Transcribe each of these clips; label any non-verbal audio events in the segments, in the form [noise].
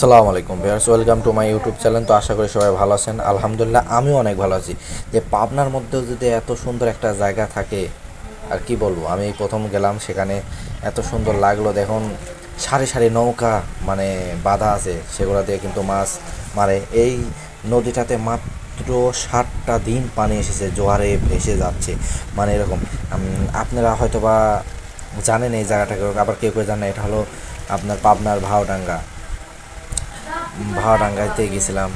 সালামু আলাইকুম viewers, welcome to my YouTube channel. তো আশা করি সবাই ভালো আছেন। আলহামদুলিল্লাহ, আমিও অনেক ভালো আছি। যে পাবনার মধ্যেও যদি এত সুন্দর একটা জায়গা থাকে, আর কি বলব? আমি প্রথম গেলাম, সেখানে এত সুন্দর লাগল। দেখুন, সারি সারি নৌকা মানে বাধা আছে, সেগুলো দিয়ে কিন্তু মাছ মারে। এই নদীটাতে মাত্র ষাটটা দিন পানি এসেছে, জোয়ারে ভেসে যাচ্ছে। মানে এরকম আপনারা হয়তো বা জানেন এই জায়গাটাকে, আবার কেউ কেউ জানেন এটা হলো আপনার পাবনার ভাওডাঙ্গা। ভাড়াডাঙ্গাইতে গেছিলাম।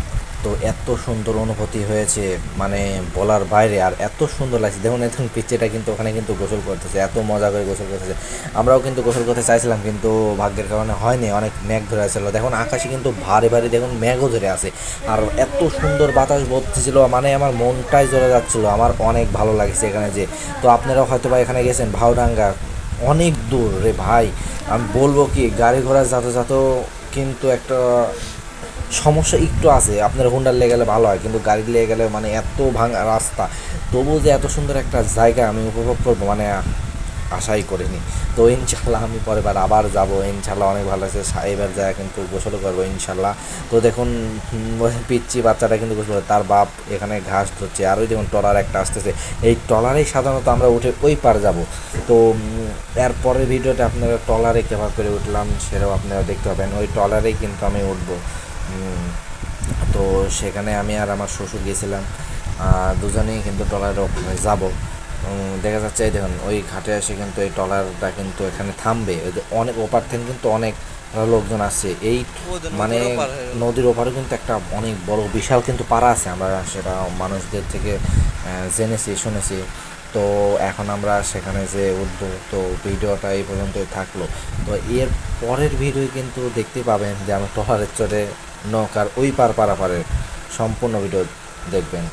তো এত সুন্দর অনুভূতি হয়েছে মানে বলার বাইরে আর এত সুন্দর লাগছে। দেখুন এখন পিচ্ছেটা কিন্তু ওখানে কিন্তু গোসল করতেছে, এত মজা করে গোসল করতেছে। আমরাও কিন্তু গোসল করতে চাইছিলাম, কিন্তু ভাগ্যের কারণে হয়নি, অনেক মেঘ ধরে আসছিল দেখুন, আকাশে কিন্তু ভারী ভারী, দেখুন, মেঘও ধরে আছে। আর এত সুন্দর বাতাস বলতেছিল মানে আমার মনটাই জ্বলে যাচ্ছিল। আমার অনেক ভালো লাগছে এখানে যে, তো আপনারাও হয়তো বা এখানে গেছেন, ভাওডাঙ্গা। অনেক দূর রে ভাই। আমি বলব কি, গাড়ি ঘোড়া যাতে যাতে কিন্তু একটা সমস্যা একটু আছে। আপনার হুন্ডার লেগে গেলে ভালো হয় কিন্তু গাড়ি লেগে গেলে মানে এত ভাঙা রাস্তা। তবুও যে এত সুন্দর একটা জায়গা আমি উপভোগ করব মানে আশাই করিনি। তো ইনশাল্লাহ আমি পরের বার আবার যাব। ইনশাল্লাহ অনেক ভালো আছে এবার যায় কিন্তু গোসল করব ইনশাল্লাহ তো দেখুন [laughs] পিচ্ছি বাচ্চাটা কিন্তু গোসল তার বাপ এখানে ঘাস ধরছে। আর ওই দেখুন টলার একটা আসতেছে। এই টলারেই সাধারণত আমরা উঠে ওই পার যাব। তো উম, এর পরের ভিডিওতে আপনারা টলারে কীভাবে করে উঠলাম সেটাও আপনারা দেখতে পাবেন। ওই টলারেই কিন্তু আমি উঠবো। তো সেখানে আমি আর আমার শ্বশুর গেছিলাম দুজনেই কিন্তু ট্রলারে যাব। দেখা যাচ্ছে এই দেখুন ওই ঘাটে এসে কিন্তু এই ট্রলারটা কিন্তু এখানে থামবে। ওই অনেক ওপার থেকে কিন্তু অনেক লোকজন আসছে। এই মানে নদীর ওপারে কিন্তু একটা অনেক বড় বিশাল কিন্তু পাড়া আছে। আমরা সেটা মানুষদের থেকে জেনেছি শুনেছি। তো এখন আমরা সেখানে যে উঠবো তো ভিডিওটা এই পর্যন্তই থাকল। তো এর পরের ভিডিও কিন্তু দেখতে পাবেন যে আমি টলারের চড়ে নৌকার ওই পার পারাপারের সম্পূর্ণ ভিডিও দেখবেন।